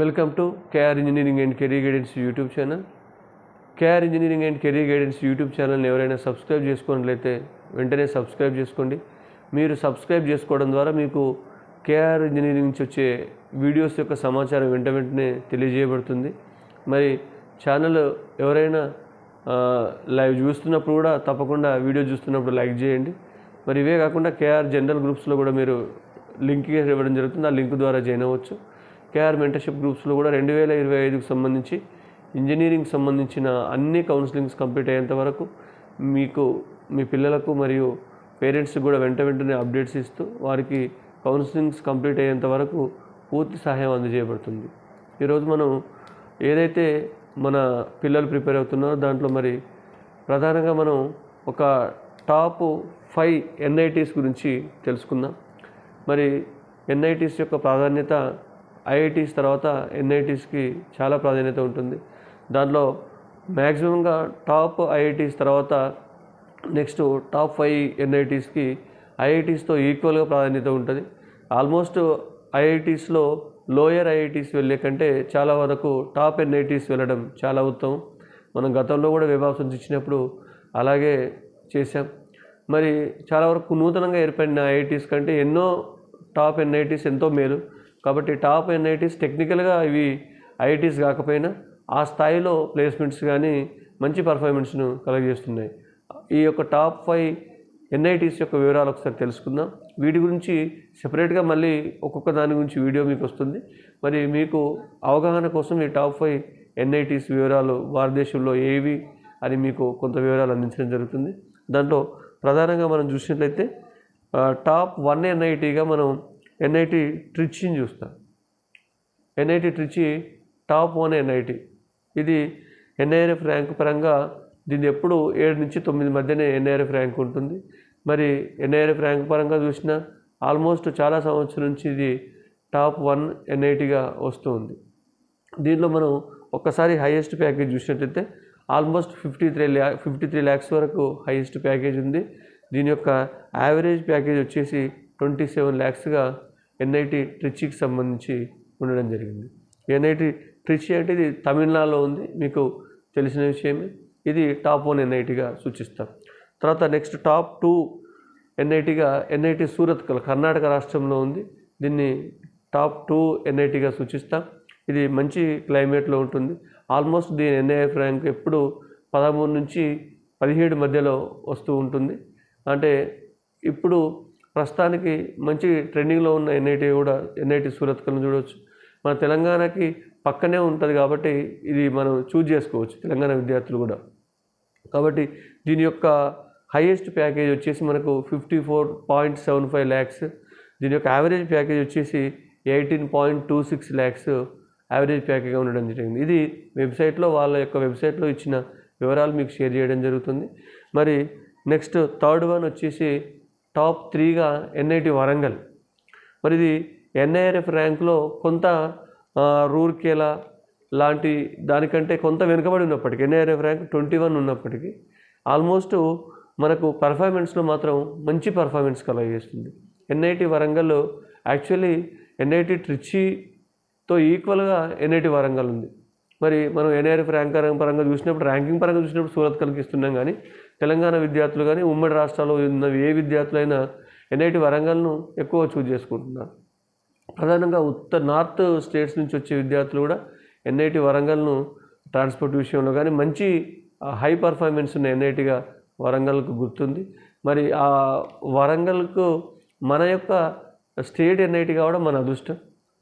Welcome to KR engineering and career guidance YouTube channel KR engineering and career guidance YouTube ఛానల్ని ఎవరైనా subscribe చేసుకున్నట్లయితే వెంటనే subscribe చేసుకోండి. మీరు సబ్స్క్రైబ్ చేసుకోవడం ద్వారా మీకు కేఆర్ ఇంజనీరింగ్ నుంచి వచ్చే వీడియోస్ యొక్క సమాచారం వెంట వెంటనే తెలియజేయబడుతుంది. మరి ఛానల్ ఎవరైనా లైవ్ చూస్తున్నప్పుడు కూడా తప్పకుండా వీడియో చూస్తున్నప్పుడు లైక్ చేయండి. మరి ఇవే కాకుండా కేఆర్ జనరల్ గ్రూప్స్లో కూడా మీరు లింక్ ఇవ్వడం జరుగుతుంది. ఆ లింక్ ద్వారా జాయిన్ అవ్వచ్చు. కేఆర్ మెంటర్షిప్ గ్రూప్స్లో కూడా రెండు వేల ఇరవై ఐదుకు సంబంధించి ఇంజనీరింగ్ సంబంధించిన అన్ని కౌన్సిలింగ్స్ కంప్లీట్ అయ్యేంత వరకు మీకు మీ పిల్లలకు మరియు పేరెంట్స్కి కూడా వెంట వెంటనే అప్డేట్స్ ఇస్తూ వారికి కౌన్సిలింగ్స్ కంప్లీట్ అయ్యేంత వరకు పూర్తి సహాయం అందజేయబడుతుంది. ఈరోజు మనం ఏదైతే మన పిల్లలు ప్రిపేర్ అవుతున్నారో దాంట్లో మరి ప్రధానంగా మనం ఒక టాప్ ఫైవ్ ఎన్ఐటీస్ గురించి తెలుసుకుందాం. మరి ఎన్ఐటీస్ యొక్క ప్రాధాన్యత ఐఐటీస్ తర్వాత ఎన్ఐటీస్కి చాలా ప్రాధాన్యత ఉంటుంది. దాంట్లో మ్యాక్సిమంగా టాప్ ఐఐటీస్ తర్వాత నెక్స్ట్ టాప్ ఫైవ్ ఎన్ఐటీస్కి ఐఐటీస్తో ఈక్వల్గా ప్రాధాన్యత ఉంటుంది. ఆల్మోస్ట్ ఐఐటీస్లో లోయర్ ఐఐటీస్ వెళ్ళే కంటే చాలా వరకు టాప్ ఎన్ఐటీస్ వెళ్ళడం చాలా ఉత్తమం. మనం గతంలో కూడా వెబ్ ఇచ్చినప్పుడు అలాగే చేశాం. మరి చాలా వరకు నూతనంగా ఏర్పడిన ఐఐటీస్ కంటే ఎన్నో టాప్ ఎన్ఐటీస్ ఎంతో మేలు. కాబట్టి టాప్ ఎన్ఐటీస్ టెక్నికల్గా ఇవి ఐఐటీస్ కాకపోయినా ఆ స్థాయిలో ప్లేస్మెంట్స్ కానీ మంచి పర్ఫార్మెన్స్ను కలగజేస్తున్నాయి. ఈ యొక్క టాప్ ఫైవ్ ఎన్ఐటీస్ యొక్క వివరాలు ఒకసారి తెలుసుకుందాం. వీటి గురించి సెపరేట్గా మళ్ళీ ఒక్కొక్క దాని గురించి వీడియో మీకు వస్తుంది మరి మీకు అవగాహన కోసం ఈ టాప్ ఫైవ్ ఎన్ఐటీస్ వివరాలు భారతదేశంలో ఏవి అని మీకు కొంత వివరాలు అందించడం జరుగుతుంది. దాంట్లో ప్రధానంగా మనం చూసినట్లయితే టాప్ వన్ ఎన్ఐటీగా మనం ఎన్ఐటి ట్రిచిని చూస్తా NIT Trichy top one NIT. ఇది ఎన్ఐఆర్ఎఫ్ ర్యాంక్ పరంగా దీన్ని ఎప్పుడు ఏడు నుంచి తొమ్మిది మధ్యనే ఎన్ఐఆర్ఎఫ్ ర్యాంక్ ఉంటుంది. మరి ఎన్ఐఆర్ఎఫ్ ర్యాంక్ పరంగా చూసినా ఆల్మోస్ట్ చాలా సంవత్సరం నుంచి ఇది టాప్ వన్ ఎన్ఐటిగా వస్తూ ఉంది దీనిలో మనం ఒక్కసారి హైయెస్ట్ ప్యాకేజ్ చూసినట్లయితే ఆల్మోస్ట్ ఫిఫ్టీ త్రీ ల్యా ఫిఫ్టీ త్రీ ల్యాక్స్ వరకు హైయెస్ట్ ప్యాకేజ్ ఉంది. దీని యొక్క యావరేజ్ ప్యాకేజ్ వచ్చేసి ట్వంటీ సెవెన్ ల్యాక్స్గా ఎన్ఐటి ట్రిచికి సంబంధించి ఉండడం జరిగింది. ఎన్ఐటి ట్రిచి అంటే ఇది తమిళనాడులో ఉంది మీకు తెలిసిన విషయమే. ఇది టాప్ వన్ ఎన్ఐటిగా సూచిస్తాం. తర్వాత నెక్స్ట్ టాప్ టూ ఎన్ఐటిగా ఎన్ఐటి సూరత్ కల్ కర్ణాటక రాష్ట్రంలో ఉంది. దీన్ని టాప్ టూ ఎన్ఐటిగా సూచిస్తాం. ఇది మంచి క్లైమేట్లో ఉంటుంది. ఆల్మోస్ట్ దీని ఎన్ఐఎఫ్ ర్యాంక్ ఎప్పుడు పదమూడు నుంచి పదిహేడు మధ్యలో వస్తూ ఉంటుంది. అంటే ఇప్పుడు ప్రస్తుతానికి మంచి ట్రెండింగ్లో ఉన్న ఎన్ఐటి కూడా ఎన్ఐటి సూరత్కల్ని చూడవచ్చు మన తెలంగాణకి పక్కనే ఉంటుంది కాబట్టి ఇది మనం చూజ్ చేసుకోవచ్చు తెలంగాణ విద్యార్థులు కూడా. కాబట్టి దీని యొక్క హైయెస్ట్ ప్యాకేజ్ వచ్చేసి మనకు fifty four point seven five lakhs. దీని యొక్క యావరేజ్ ప్యాకేజ్ వచ్చేసి eighteen point two six lakhs average ప్యాకేజ్గా ఉండడం జరిగింది. ఇది వెబ్సైట్లో వాళ్ళ యొక్క వెబ్సైట్లో ఇచ్చిన వివరాలు మీకు షేర్ చేయడం జరుగుతుంది. మరి నెక్స్ట్ థర్డ్ వన్ వచ్చేసి టాప్ త్రీగా ఎన్ఐటి వరంగల్. మరి ఇది ఎన్ఐఆర్ఎఫ్ ర్యాంక్లో కొంత రూర్కేలా లాంటి దానికంటే కొంత వెనుకబడి ఉన్నప్పటికీ ఎన్ఐఆర్ఎఫ్ ర్యాంక్ ట్వంటీ వన్ ఉన్నప్పటికీ ఆల్మోస్ట్ మనకు పర్ఫార్మెన్స్లో మాత్రం మంచి పర్ఫార్మెన్స్ కలగజేస్తుంది ఎన్ఐటి వరంగల్ యాక్చువల్లీ ఎన్ఐటి ట్రిచ్చితో ఈక్వల్గా ఎన్ఐటి వరంగల్ ఉంది. మరి మనం ఎన్ఐఆర్ఎఫ్ ర్యాంక్ పరంగా చూసినప్పుడు ర్యాంకింగ్ పరంగా చూసినప్పుడు సూరత్ కలిగిస్తున్నాం కానీ తెలంగాణ విద్యార్థులు కానీ ఉమ్మడి రాష్ట్రాల్లో ఉన్న ఏ విద్యార్థులైనా ఎన్ఐటి వరంగల్ను ఎక్కువ చూజ్ చేసుకుంటున్నారు. ప్రధానంగా ఉత్తర నార్త్ స్టేట్స్ నుంచి వచ్చే విద్యార్థులు కూడా ఎన్ఐటి వరంగల్ను ట్రాన్స్పోర్ట్ విషయంలో కానీ మంచి హై పర్ఫార్మెన్స్ ఉన్న ఎన్ఐటిగా వరంగల్కు గుర్తుంది. మరి ఆ వరంగల్కు మన యొక్క స్టేట్ ఎన్ఐటి కావడం మన అదృష్టం.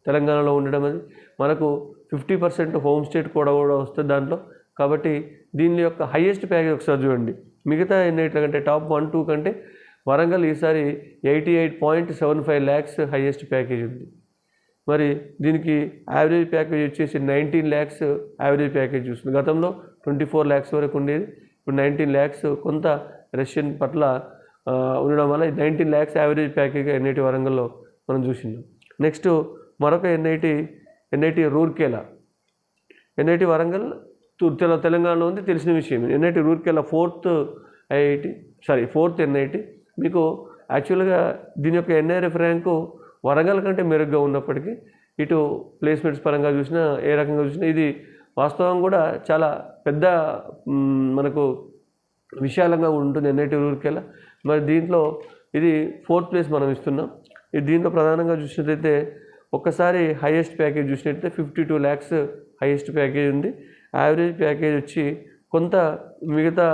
తెలంగాణలో ఉండడం అది. మనకు ఫిఫ్టీ పర్సెంట్ హోమ్ స్టేట్ కూడా కూడా వస్తుంది దాంట్లో. కాబట్టి దీని యొక్క హైయెస్ట్ ప్యాకేజ్ ఒకసారి చూడండి. మిగతా ఎన్ఐట్ల కంటే టాప్ వన్ టూ కంటే వరంగల్ ఈసారి eighty eight point seven five lakhs highest package ఉంది. మరి దీనికి యావరేజ్ ప్యాకేజ్ వచ్చేసి నైన్టీన్ ల్యాక్స్ యావరేజ్ ప్యాకేజ్ చూస్తుంది. గతంలో ట్వంటీ ఫోర్ ల్యాక్స్ వరకు ఉండేది. ఇప్పుడు నైన్టీన్ ల్యాక్స్ కొంత రష్యన్ పట్ల ఉండడం వల్ల nineteen lakhs average package NIT వరంగల్లో మనం చూసినాం నెక్స్ట్ మరొక NIT NIT Rourkela? NIT Warangal తెల- తెలంగాణలో ఉంది తెలిసిన విషయం. NIT Rourkela fourth IIT sorry fourth NIT. మీకు యాక్చువల్గా దీని యొక్క ఎన్ఐఆర్ఎఫ్ ర్యాంకు వరంగల్ కంటే మెరుగ్గా ఉన్నప్పటికీ ఇటు ప్లేస్మెంట్స్ పరంగా చూసినా ఏ రకంగా చూసినా ఇది వాస్తవం కూడా చాలా పెద్ద మనకు విశాలంగా ఉంటుంది ఎన్ఐటి రూర్కెలా మరి దీంట్లో ఇది ఫోర్త్ ప్లేస్ మనం ఇస్తున్నాం. ఇది దీంట్లో ప్రధానంగా చూసినట్లయితే ఒక్కసారి హైయెస్ట్ ప్యాకేజ్ చూసినట్లయితే fifty two lakhs highest package ఉంది. యావరేజ్ ప్యాకేజ్ వచ్చి కొంత మిగతా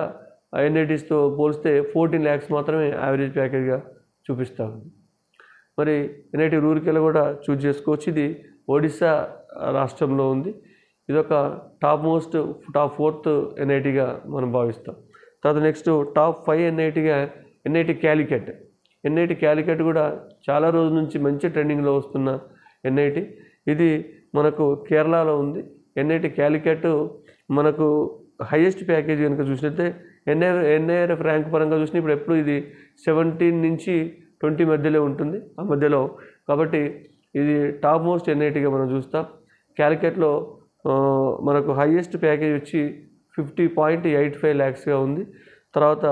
ఎన్ఐటీస్తో పోలిస్తే ఫోర్టీన్ ల్యాక్స్ మాత్రమే యావరేజ్ ప్యాకేజ్గా చూపిస్తూ. ఉంది మరి ఎన్ఐటి రూర్కెలా కూడా చూజ్ చేసుకోవచ్చు. ఇది ఒడిశా రాష్ట్రంలో ఉంది. ఇది ఒక టాప్ మోస్ట్ టాప్ ఫోర్త్ ఎన్ఐటీగా మనం భావిస్తాం. తర్వాత నెక్స్ట్ టాప్ ఫైవ్ ఎన్ఐటిగా ఎన్ఐటి క్యాలికెట్. ఎన్ఐటి క్యాలికెట్ కూడా చాలా రోజుల నుంచి మంచి ట్రెండింగ్లో వస్తున్న ఎన్ఐటి. ఇది మనకు కేరళలో ఉంది. ఎన్ఐటి క్యాలికెట్ మనకు హైయెస్ట్ ప్యాకేజ్ కనుక చూసినట్టే ఎన్ఐఆర్ ఎన్ఐఆర్ఎఫ్ ర్యాంక్ పరంగా చూసిన ఇప్పుడు ఎప్పుడు ఇది సెవెంటీన్ నుంచి ట్వంటీ మధ్యలో ఉంటుంది ఆ మధ్యలో. కాబట్టి ఇది టాప్ మోస్ట్ ఎన్ఐటిగా మనం చూస్తాం. క్యాలికెట్లో మనకు హైయెస్ట్ ప్యాకేజ్ వచ్చి ఫిఫ్టీ పాయింట్ ఎయిట్ ఫైవ్ ల్యాక్స్గా ఉంది. తర్వాత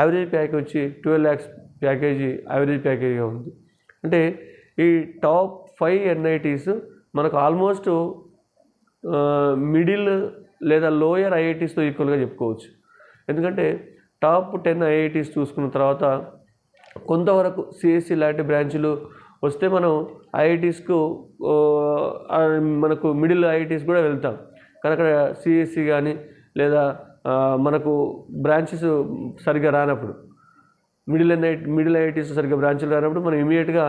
యావరేజ్ ప్యాకేజ్ వచ్చి ట్వెల్వ్ ల్యాక్స్ ప్యాకేజీ యావరేజ్ ప్యాకేజ్గా ఉంది. అంటే ఈ టాప్ ఫైవ్ ఎన్ఐటీస్ మనకు ఆల్మోస్ట్ మిడిల్ లేదా లోయర్ ఐఐటీస్తో ఈక్వల్గా చెప్పుకోవచ్చు. ఎందుకంటే టాప్ టెన్ ఐఐటీస్ చూసుకున్న తర్వాత కొంతవరకు సిఎస్సి లాంటి బ్రాంచ్లు వస్తే మనం ఐఐటీస్కు మనకు మిడిల్ ఐఐటీస్ కూడా వెళ్తాం. కానీ అక్కడ సిఎస్సి కానీ లేదా మనకు బ్రాంచెస్ సరిగ్గా రానప్పుడు మిడిల్ ఎన్ఐటి మిడిల్ ఐఐటీస్ సరిగ్గా బ్రాంచ్లు రానప్పుడు మనం ఇమీడియట్గా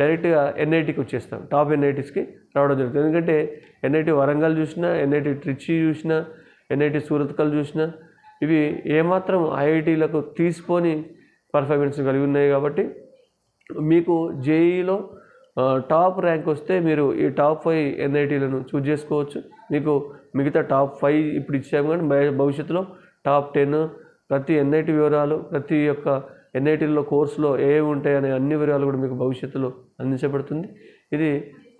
డైరెక్ట్గా ఎన్ఐటికి వచ్చేస్తాం. టాప్ ఎన్ఐటీస్కి రావడం జరుగుతుంది. ఎందుకంటే ఎన్ఐటి వరంగల్ చూసినా ఎన్ఐటి ట్రిచి చూసినా ఎన్ఐటి సూరత్కల్ చూసినా ఇవి ఏమాత్రం ఐఐటీలకు తీసుకొని పర్ఫార్మెన్స్ కలిగి ఉన్నాయి కాబట్టి మీకు జేఈలో టాప్ ర్యాంక్ వస్తే మీరు ఈ టాప్ ఫైవ్ ఎన్ఐటీలను చూజ్ చేసుకోవచ్చు. మీకు మిగతా టాప్ ఫైవ్ ఇప్పుడు ఇచ్చాము కానీ భవిష్యత్తులో టాప్ టెన్ ప్రతి ఎన్ఐటి వివరాలు ప్రతి ఒక్క ఎన్ఐటీలో కోర్సులో ఏవి ఉంటాయనే అన్ని వివరాలు కూడా మీకు భవిష్యత్తులో అందించబడుతుంది. ఇది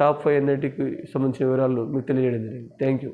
టాప్ ఫైవ్ ఎన్ఐటీకి సంబంధించిన వివరాలు మీకు తెలియజేయడం జరిగింది. Thank you.